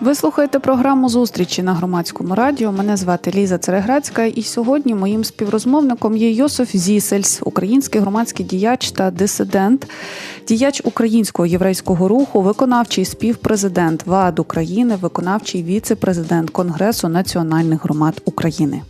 Ви слухаєте програму зустрічі на громадському радіо. Мене звати Ліза Цереграцька, і сьогодні моїм співрозмовником є Йосиф Зісельс, український громадський діяч та дисидент, діяч українського єврейського руху, виконавчий співпрезидент ВАД України, виконавчий віце-президент Конгресу національних громад України.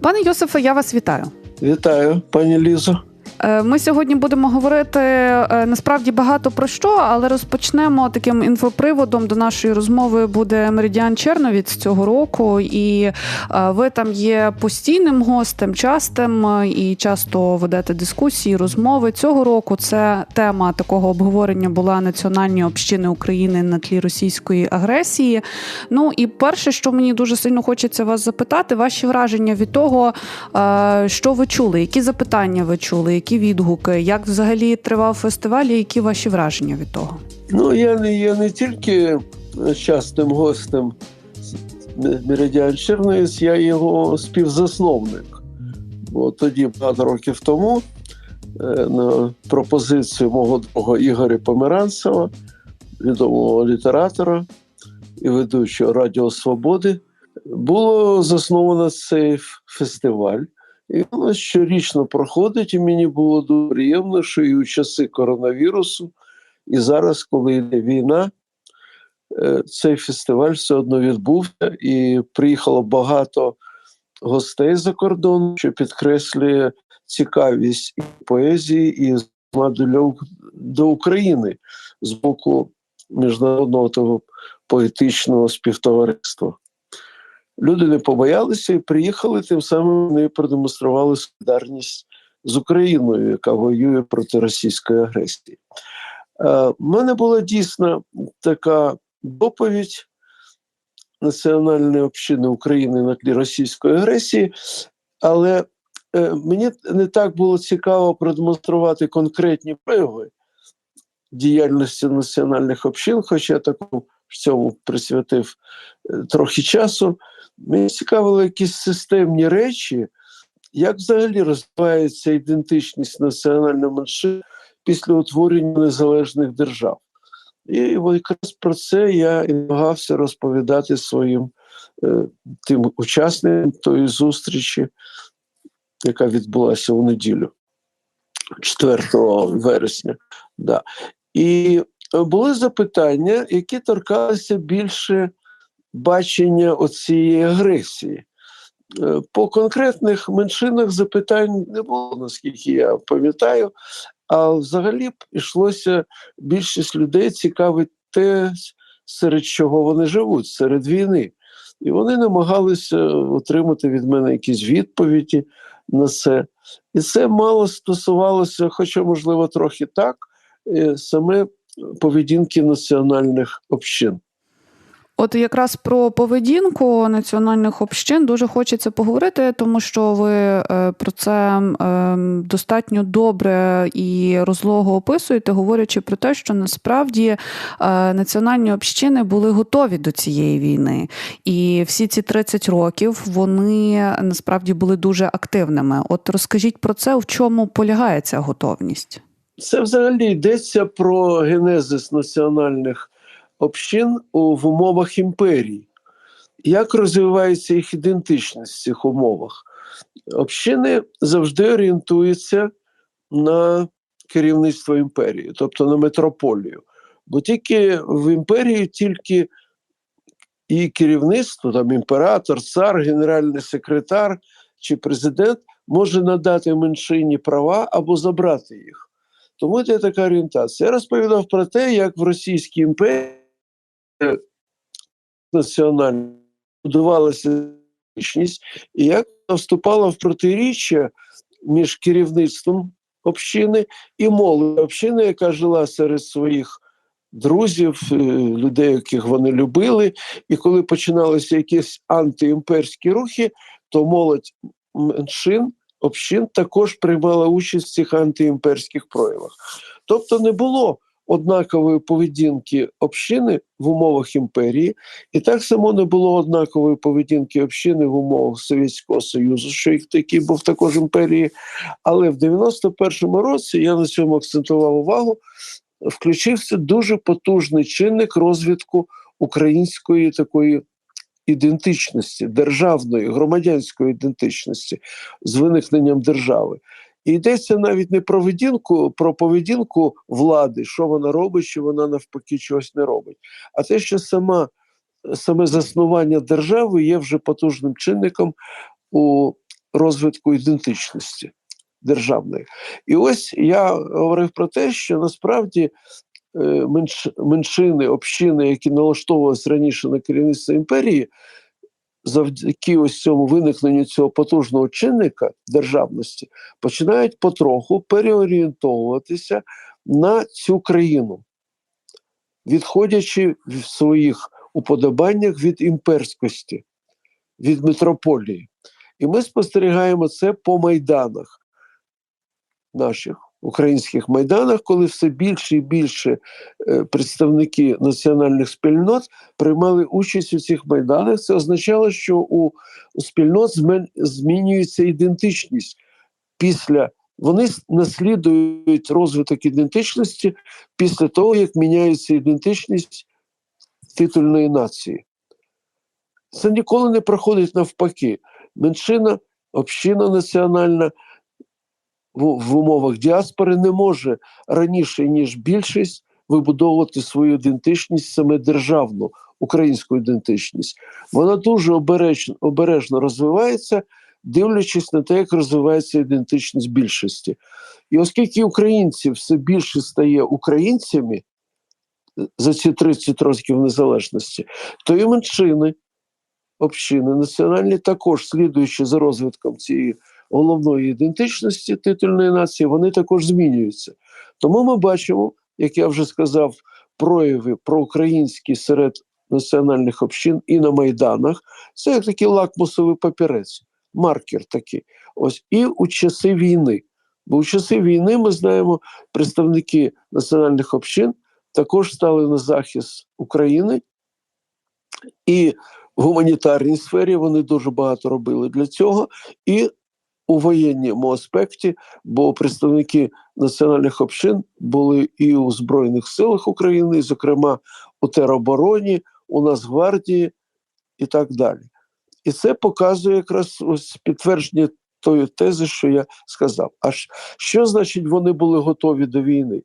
Пане Йосифе, я вас вітаю. Вітаю, пані Лізо. Е, ми сьогодні будемо говорити е, насправді багато про що, але розпочнемо таким інфоприводом до нашої розмови буде Меридіан Черновіць цього року, і е, ви там є постійним гостем, частим і часто ведете дискусії, розмови цього року. Це тема такого обговорення була національні общини України на тлі російської агресії. Ну і перше, що мені дуже сильно хочеться вас запитати, ваші враження від того, що ви чули, які запитання ви чули які відгуки? Як взагалі тривав фестиваль? і Які ваші враження від того? Ну я не є не тільки частим гостем Меридіан Черновіць, я його співзасновник. Бо тоді багато років тому е, на пропозицію мого друга Ігоря Померанцева, відомого літератора і ведучого Радіо Свободи, було засновано цей фестиваль. І воно щорічно проходить, і мені було дуже приємно, що і у часи коронавірусу, і зараз, коли йде війна, е, цей фестиваль все одно відбувся, і приїхало багато гостей за кордон, що підкреслює цікавість і поезії, і до України з боку міжнародного того поетичного співтовариства. Люди не побоялися і приїхали, тим самим вони продемонстрували солідарність з Україною, яка воює проти російської агресії. У мене була дійсно така доповідь національної общини України на тлі російської агресії, але е, мені не так було цікаво продемонструвати конкретні прояви діяльності національних общин, хоча я такому в цьому присвятив е, трохи часу. Мені цікавили якісь системні речі, як взагалі розвивається ідентичність національної меншин після утворення незалежних держав. І якраз про це я і намагався розповідати своїм е, тим учасникам тої зустрічі, яка відбулася у неділю, 4 вересня. Да. І були запитання, які торкалися більше бачення оцієї агресії. Е, по конкретних меншинах запитань не було, наскільки я пам'ятаю, а взагалі б йшлося більшість людей цікавить те, серед чого вони живуть, серед війни. І вони намагалися отримати від мене якісь відповіді на це. І це мало стосувалося, хоча, можливо, трохи так, е, саме поведінки національних общин. От якраз про поведінку національних общин дуже хочеться поговорити, тому що ви е, про це ем, достатньо добре і розлого описуєте, говорячи про те, що насправді е, національні общини були готові до цієї війни, і всі ці 30 років вони насправді були дуже активними. От розкажіть про це, в чому полягає ця готовність? Це взагалі йдеться про генезис національних общин в умовах імперії. Як розвивається їх ідентичність в цих умовах? Общини завжди орієнтуються на керівництво імперії, тобто на метрополію. Бо тільки в імперії тільки і керівництво, там імператор, цар, генеральний секретар чи президент може надати меншині права або забрати їх. Тому це така орієнтація. Я розповідав про те, як в Російській імперії національно будувалася лічність, і як вона вступала в протиріччя між керівництвом общини і молодою общини, яка жила серед своїх друзів, е, людей, яких вони любили. І коли починалися якісь антиімперські рухи, то молодь меншин. Общин також приймала участь в цих антиімперських проявах. Тобто не було однакової поведінки общини в умовах імперії, і так само не було однакової поведінки общини в умовах Совєтського Союзу, що їх такий був також імперії. Але в 91-му році я на цьому акцентував увагу. Включився дуже потужний чинник розвитку української такої ідентичності, державної, громадянської ідентичності з виникненням держави. І йдеться навіть не про поведінку, про поведінку влади, що вона робить, чи вона навпаки чогось не робить. А те, що сама, саме заснування держави є вже потужним чинником у розвитку ідентичності державної. І ось я говорив про те, що насправді меншини, общини, які налаштовувалися раніше на керівництво імперії, завдяки ось цьому виникненню цього потужного чинника державності, починають потроху переорієнтовуватися на цю країну, відходячи в своїх уподобаннях від імперськості, від метрополії. І ми спостерігаємо це по майданах наших українських майданах, коли все більше і більше е, представники національних спільнот приймали участь у цих майданах. Це означало, що у, спільнот змінюється ідентичність після. Вони наслідують розвиток ідентичності після того, як міняється ідентичність титульної нації. Це ніколи не проходить навпаки. Меншина, община національна в, умовах діаспори не може раніше, ніж більшість, вибудовувати свою ідентичність, саме державну українську ідентичність. Вона дуже обережно, обережно розвивається, дивлячись на те, як розвивається ідентичність більшості. І оскільки українців все більше стає українцями е, за ці 30 років незалежності, то і меншини, общини національні також, слідуючи за розвитком цієї головної ідентичності титульної нації, вони також змінюються. Тому ми бачимо, як я вже сказав, прояви проукраїнські серед національних общин і на майданах. Це як такий лакмусовий папірець, маркер такий. Ось і у часи війни. Бо у часи війни ми знаємо, представники національних общин також стали на захист України, і в гуманітарній сфері вони дуже багато робили для цього. І у воєнному аспекті, бо представники національних общин були і у Збройних силах України, зокрема у теробороні, у Нацгвардії і так далі. І це показує якраз ось підтвердження тої тези, що я сказав. А що значить вони були готові до війни?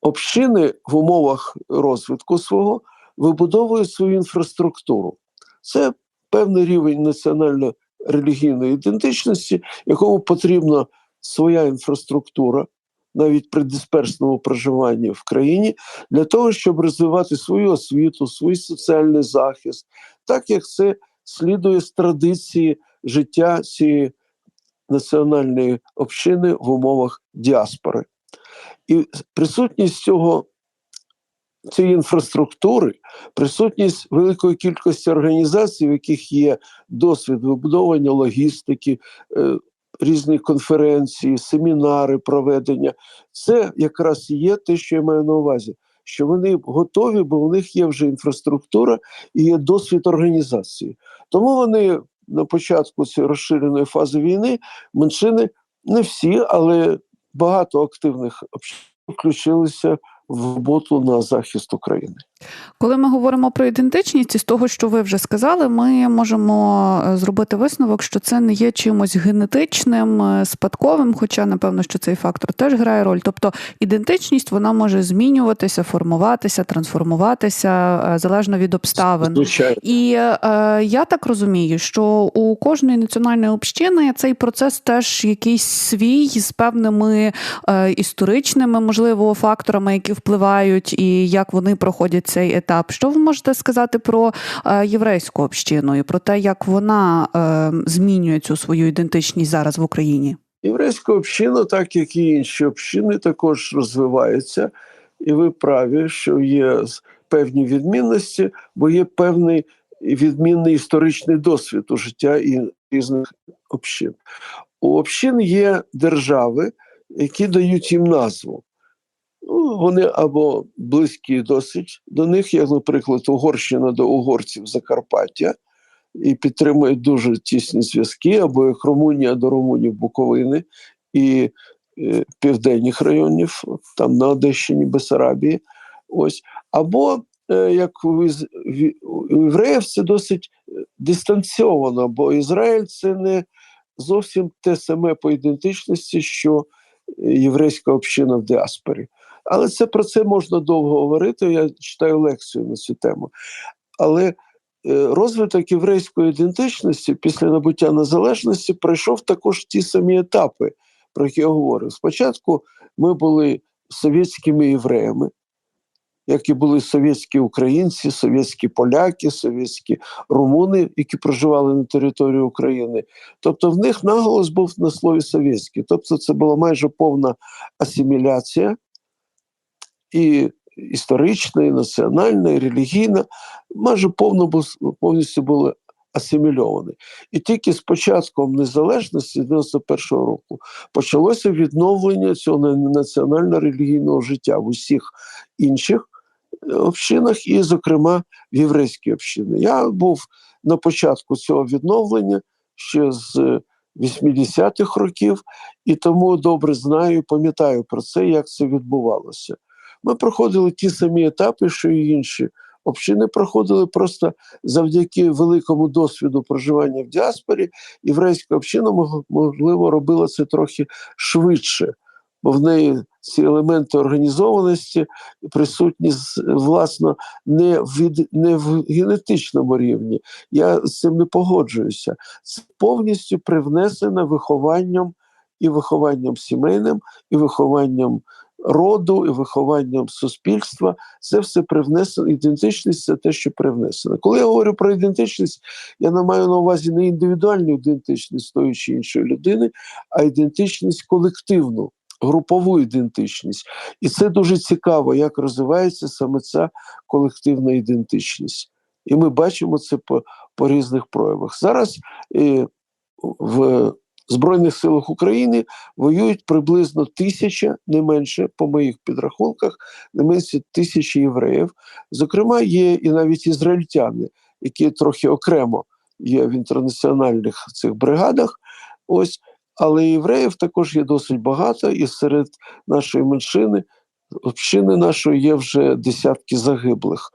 Общини в умовах розвитку свого вибудовують свою інфраструктуру. Це певний рівень національно релігійної ідентичності, якому потрібна своя інфраструктура, навіть при дисперсному проживанні в країні, для того, щоб розвивати свою освіту, свій соціальний захист, так як це слідує з традиції життя цієї національної общини в умовах діаспори. І присутність цього. Цієї інфраструктури, присутність великої кількості організацій, в яких є досвід вибудовування логістики, е, різні конференції, семінари, проведення, це якраз є те, що я маю на увазі. Що вони готові, бо у них є вже інфраструктура і є досвід організації. Тому вони на початку цієї розширеної фази війни меншини не всі, але багато активних включилися в роботу на захист України. Коли ми говоримо про ідентичність, із того, що ви вже сказали, ми можемо е, зробити висновок, що це не є чимось генетичним, е, спадковим, хоча напевно, що цей фактор теж грає роль. Тобто ідентичність вона може змінюватися, формуватися, трансформуватися е, залежно від обставин. Звичайно. І е, я так розумію, що у кожної національної общини цей процес теж якийсь свій з певними е, історичними, можливо, факторами, які впливають, і як вони проходять цей етап. Що ви можете сказати про е, єврейську общину і про те, як вона е, змінює цю свою ідентичність зараз в Україні? Єврейська община, так як і інші общини, також розвивається, і ви праві, що є певні відмінності, бо є певний відмінний історичний досвід у життя і різних общин. У общин є держави, які дають їм назву. Ну, вони або близькі досить до них, як, наприклад, Угорщина до угорців Закарпаття, і підтримують дуже тісні зв'язки, або як Румунія до Румунів Буковини і е, південних районів, там на Одещині, Бесарабії. Ось. Або е, як у, у євреїв це досить е, дистанційовано, бо Ізраїль це не зовсім те саме по ідентичності, що е, єврейська община в діаспорі. Але це про це можна довго говорити. Я читаю лекцію на цю тему. Але е, розвиток єврейської ідентичності після набуття незалежності пройшов також ті самі етапи, про які я говорив. Спочатку ми були совєтськими євреями, як і були совєтські українці, совєтські поляки, совєтські румуни, які проживали на території України. Тобто в них наголос був на слові совєтський. Тобто це була майже повна асиміляція і історична, і національна, і релігійна, майже повно повністю були асимільовані. І тільки з початком незалежності 91-го року почалося відновлення цього на- національно-релігійного життя в усіх інших е, общинах, і, зокрема, в єврейській общині. Я був на початку цього відновлення ще з е, 80-х років, і тому добре знаю, пам'ятаю про це, як це відбувалося. Ми проходили ті самі етапи, що і інші. Общини проходили просто завдяки великому досвіду проживання в діаспорі. Єврейська община, можливо, робила це трохи швидше, бо в неї ці елементи організованості присутні власно не від- не в генетичному рівні. Я з цим не погоджуюся. Це повністю привнесено вихованням і вихованням сімейним, і вихованням роду, і вихованням суспільства. Це все привнесено. Ідентичність це те, що привнесено. Коли я говорю про ідентичність, я не маю на увазі не індивідуальну ідентичність тої чи іншої людини, а ідентичність колективну. Групову ідентичність, і це дуже цікаво, як розвивається саме ця колективна ідентичність. І ми бачимо це по, по різних проявах. Зараз е, в Збройних силах України воюють приблизно тисяча, не менше, по моїх підрахунках, не менше тисячі євреїв. Зокрема, є і навіть ізраїльтяни, які трохи окремо є в інтернаціональних цих бригадах. Ось, але євреїв також є досить багато, і серед нашої меншини, общини нашої є вже десятки загиблих,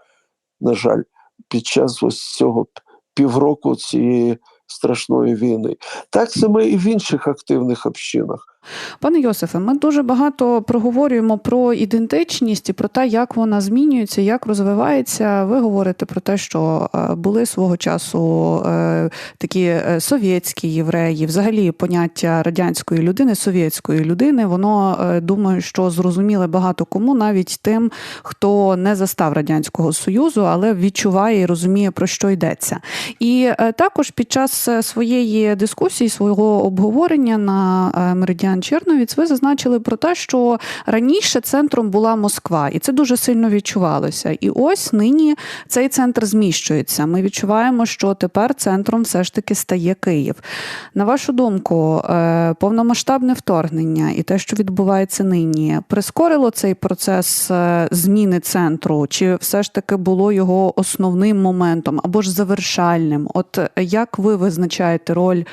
на жаль, під час ось цього півроку цієї страшної війни. Так само і в інших активних общинах. Пане Йосифе, ми дуже багато проговорюємо про ідентичність і про те, як вона змінюється, як розвивається. Ви говорите про те, що е, були свого часу е, такі е, совєтські євреї, взагалі поняття радянської людини, совєтської людини, воно думаю, що зрозуміле багато кому, навіть тим, хто не застав радянського союзу, але відчуває і розуміє про що йдеться. І також під час своєї дискусії, свого обговорення на е, меридіан Черновіць, ви зазначили про те, що раніше центром була Москва, і це дуже сильно відчувалося. І ось нині цей центр зміщується. Ми відчуваємо, що тепер центром все ж таки стає Київ. На вашу думку, е, повномасштабне вторгнення і те, що відбувається нині, прискорило цей процес е, зміни центру, чи все ж таки було його основним моментом або ж завершальним? От е, як ви визначаєте роль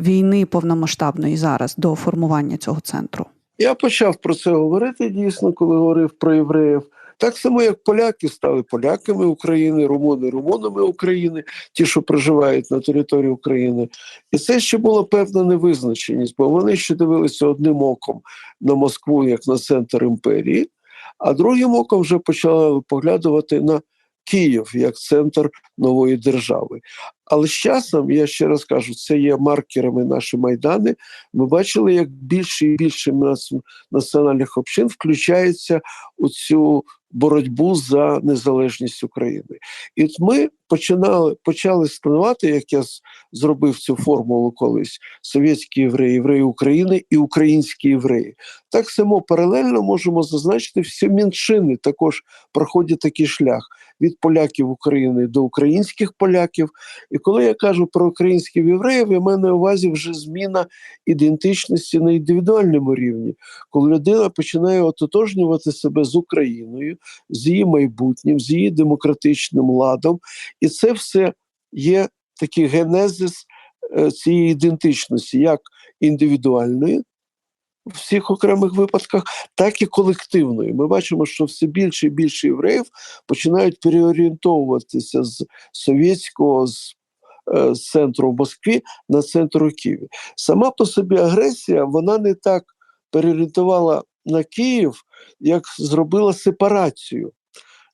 війни повномасштабної зараз до формування цього центру? Я почав про це говорити дійсно, коли говорив про євреїв. Так само, як поляки стали поляками України, румуни румунами України, ті, що проживають на території України. І це ще була певна невизначеність, бо вони ще дивилися одним оком на Москву як на центр імперії, а другим оком вже почали поглядувати на Київ як центр нової держави. Але з часом, я ще раз кажу, це є маркерами наші майдани. Ми бачили, як більше і більше національних общин включається у цю боротьбу за незалежність України. І от ми починали почали станувати, як я зробив цю формулу колись: совєтські євреї, євреї України і українські євреї. Так само паралельно можемо зазначити, всі меншини також проходять такий шлях від поляків України до українських поляків. І коли я кажу про українських євреїв, я маю на увазі вже зміна ідентичності на індивідуальному рівні, коли людина починає ототожнювати себе з Україною, з її майбутнім, з її демократичним ладом, і це все є такий генезис е, цієї ідентичності, як індивідуальної. В всіх окремих випадках, так і колективної. Ми бачимо, що все більше і більше євреїв починають переорієнтовуватися з совєтського з, е, з центру в Москві на центр у Києві. Сама по собі агресія вона не так переорієнтувала на Київ, як зробила сепарацію.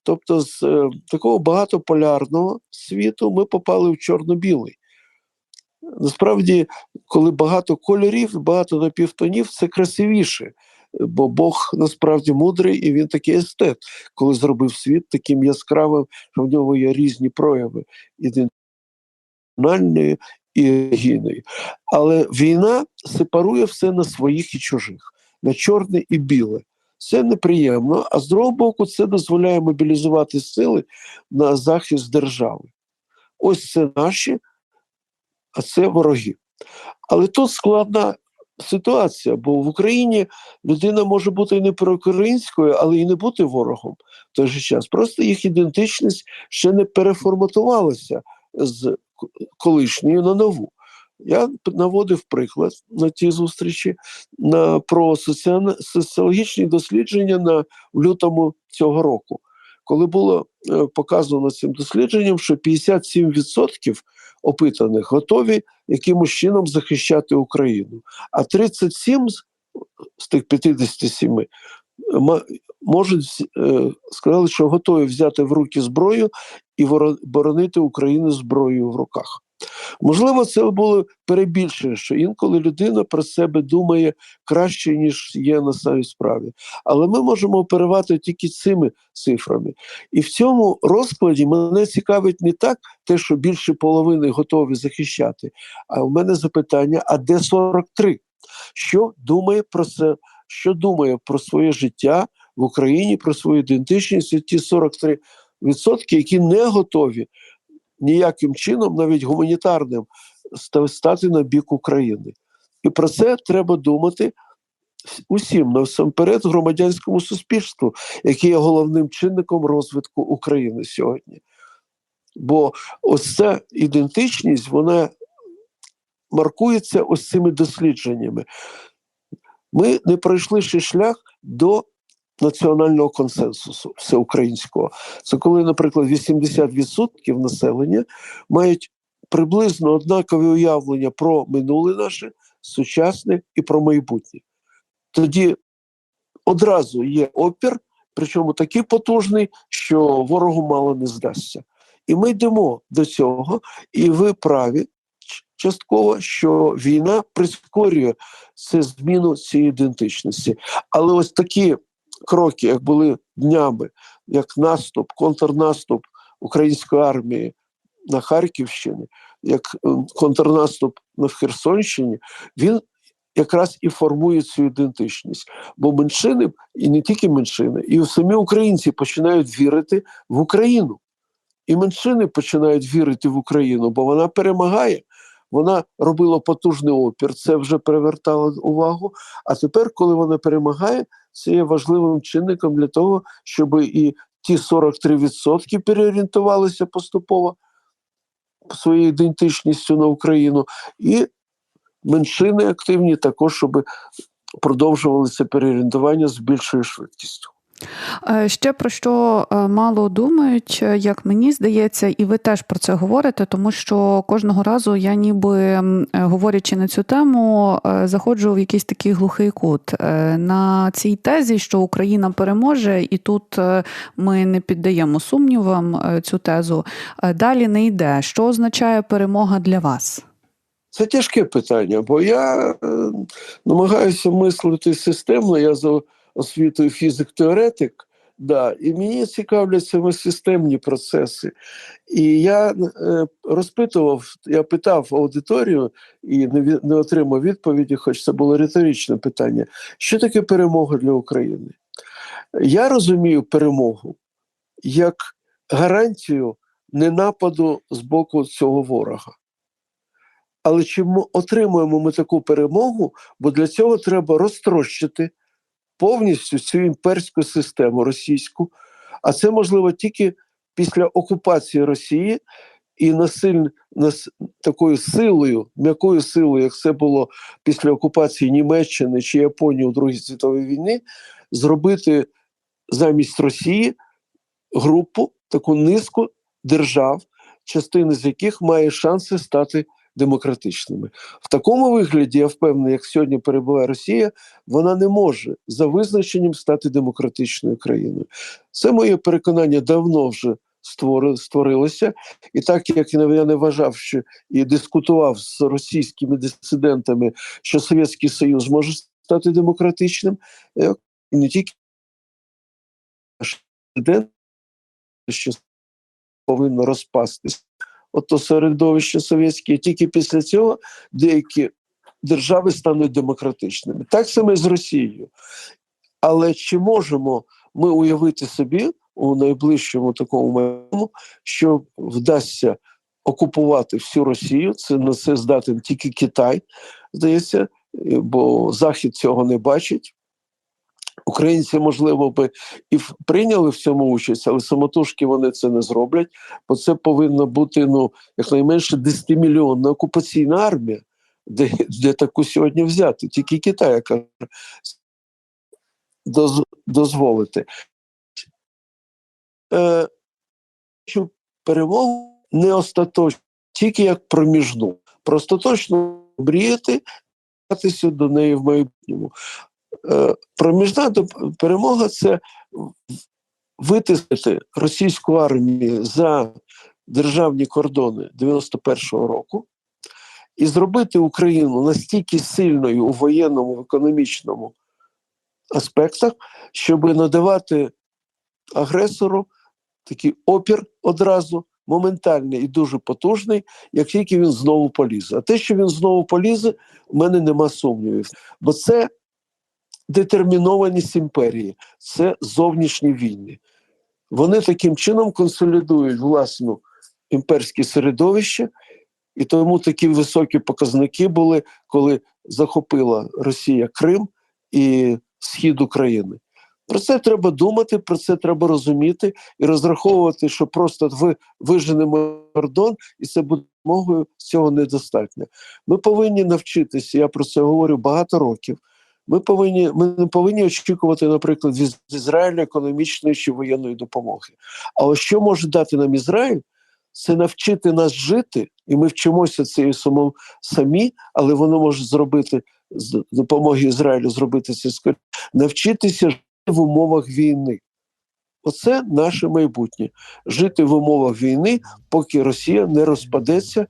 Тобто, з е, такого багатополярного світу ми попали в чорно-білий. Насправді, коли багато кольорів, багато напівтонів, це красивіше. Бо Бог насправді мудрий і він такий естет, коли зробив світ таким яскравим, що в нього є різні прояви ідентичної і релігійної. Але війна сепарує все на своїх і чужих, на чорне і біле. Це неприємно, а з другого боку, це дозволяє мобілізувати сили на захист держави. Ось це наші, а це вороги. Але тут складна ситуація, бо в Україні людина може бути і не проукраїнською, але і не бути ворогом в той же час. Просто їх ідентичність ще не переформатувалася з колишньої на нову. Я наводив приклад на тій зустрічі на, про соціологічні дослідження на в лютому цього року, коли було е, показано цим дослідженням, що 57% опитаних готові якимось чином захищати Україну, а 37 з, тих 57 ма- можуть е, сказали, що готові взяти в руки зброю і боронити Україну зброєю в руках. Можливо, це було перебільшення, що інколи людина про себе думає краще, ніж є на самій справі. Але ми можемо оперувати тільки цими цифрами. І в цьому розкладі мене цікавить не так те, що більше половини готові захищати. А в мене запитання: а де 43? Що думає про це? Що думає про своє життя в Україні, про свою ідентичність? Ті 43%, які не готові ніяким чином, навіть гуманітарним, стати на бік України. І про це треба думати усім, насамперед, громадянському суспільству, яке є головним чинником розвитку України сьогодні. Бо ось ця ідентичність, вона маркується ось цими дослідженнями. Ми не пройшли ще шлях до національного консенсусу всеукраїнського. Це коли, наприклад, 80% населення мають приблизно однакові уявлення про минуле наше, сучасне і про майбутнє. Тоді одразу є опір, причому такий потужний, що ворогу мало не здасться. І ми йдемо до цього, і ви праві частково, що війна прискорює це зміну цієї ідентичності. Але ось такі кроки, як були днями, як наступ, контрнаступ української армії на Харківщині, як е, контрнаступ на Херсонщині, він якраз і формує цю ідентичність. Бо меншини, і не тільки меншини, і самі українці починають вірити в Україну. І меншини починають вірити в Україну, бо вона перемагає. Вона робила потужний опір, це вже привертало увагу. А тепер, коли вона перемагає, це є важливим чинником для того, щоб і ті 43% переорієнтувалися поступово своєю ідентичністю на Україну, і меншини активні також, щоб продовжувалися переорієнтування з більшою швидкістю. Е, Ще про що е, мало думають, е, як мені здається, і ви теж про це говорите, тому що кожного разу я ніби говорячи на цю тему, заходжу в якийсь такий глухий кут на цій тезі, що Україна переможе, і тут ми не піддаємо сумнівам цю тезу. Далі не йде. Що означає перемога для вас? Це тяжке питання, бо я намагаюся мислити системно. Я освітою фізик-теоретик, Да, і мені цікавлять саме системні процеси. І я е, розпитував, я питав аудиторію і не, не отримав відповіді, хоч це було риторичне питання: що таке перемога для України? Я розумію перемогу як гарантію ненападу з боку цього ворога. Але чи ми отримуємо ми таку перемогу, бо для цього треба розтрощити повністю цю імперську систему російську, а це можливо тільки після окупації Росії і насиль, нас, такою силою, м'якою силою, як це було після окупації Німеччини чи Японії у Другій світовій війні, зробити замість Росії групу, таку низку держав, частини з яких має шанси стати демократичними. В такому вигляді, я впевнений, як сьогодні перебуває Росія, вона не може за визначенням стати демократичною країною. Це моє переконання давно вже створилося. І так як я не вважав, що і дискутував з російськими дисидентами, що Совєтський Союз може стати демократичним, е, і не тільки що повинно розпастись. Ото середовище совєтське, і тільки після цього деякі держави стануть демократичними. Так само з Росією. Але чи можемо ми уявити собі у найближчому такому майбутньому, що вдасться окупувати всю Росію? Це на це здатен тільки Китай, здається, бо Захід цього не бачить. Українці, можливо, би і прийняли в цьому участь, але самотужки вони це не зроблять, бо це повинна бути ну якнайменше 10-мільйонна окупаційна армія, де, де таку сьогодні взяти. Тільки Китай яка доз, дозволити. Е, перемогу не остаточно, тільки як проміжну. Про остаточно мріяти, до неї в майбутньому. Е, проміжна перемога це витиснути російську армію за державні кордони 91-го року і зробити Україну настільки сильною у воєнному в економічному аспектах, щоб надавати агресору такий опір одразу, моментальний і дуже потужний, як тільки він знову полізе. А те, що він знову полізе, у мене нема сумнівів. Бо це детермінованість імперії, це зовнішні війни. Вони таким чином консолідують власну імперське середовище, і тому такі високі показники були, коли захопила Росія Крим і схід України. Про це треба думати, про це треба розуміти і розраховувати, що просто ви виженемо кордон, і це буде допомогою цього недостатньо. Ми повинні навчитися. Я про це говорю багато років. Ми повинні ми не повинні очікувати, наприклад, від Ізраїля економічної чи воєнної допомоги. А ось що може дати нам Ізраїль? Це навчити нас жити, і ми вчимося цією самому самі, але воно може зробити з допомоги Ізраїлю зробити це скоріше, навчитися жити в умовах війни. Оце наше майбутнє жити в умовах війни, поки Росія не розпадеться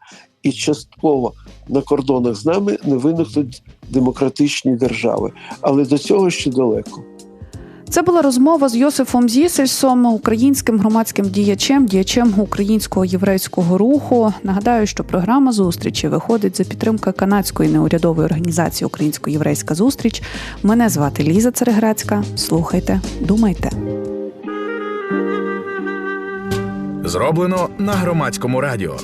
і частково на кордонах з нами не виникнуть демократичні держави. Але до цього ще далеко. Це була розмова з Йосифом Зісельсом, українським громадським діячем, діячем українського єврейського руху. Нагадаю, що програма зустрічі виходить за підтримки канадської неурядової організації Українсько-єврейська зустріч. Мене звати Ліза Цереграцька. Слухайте, думайте. Зроблено на громадському радіо.